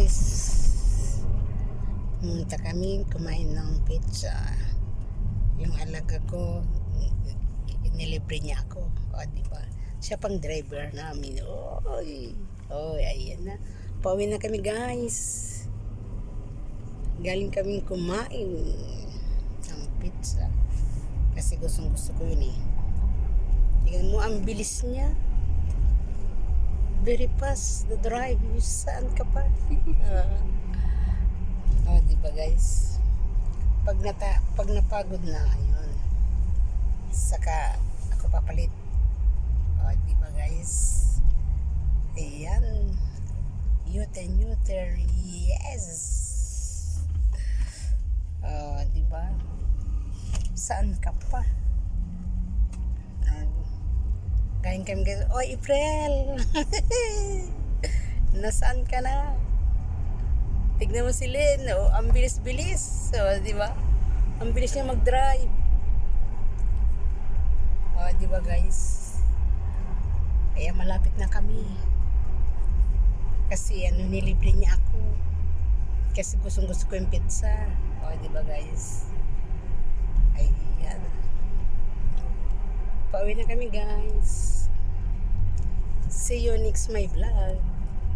guys. Pumunta kami kumain ng pizza. Yung alaga ko, nilibre niya ako. O, di ba? Siya pang driver namin. Oy, oy, ayan na. Pauwi na kami guys. Galing kaming kumain ng pizza. Kasi gustong gusto ko yun eh. Tingnan mo, ang bilis niya. Very fast the drive. Saan ka pa? Ah. oh, di ba guys? Pag, nata pag napagod na, ayun. Saka ako papalit. Oh, di ba guys? Ayan. U-turn, U-turn. Yes! Oh, di ba? Saan ka pa? Galing kami guys. Oh, April! Nasaan ka na? Tignan mo si Lynn. Oh, ang bilis-bilis. Oh, di ba? Ang bilis niya mag-drive. Oh, di ba guys? Kaya malapit na kami. Kasi ano, nilibre niya ako. Kasi gustong gusto ko yung pizza. Oh, di ba guys? Ayan. Pauwi na kami guys. See you next my vlog.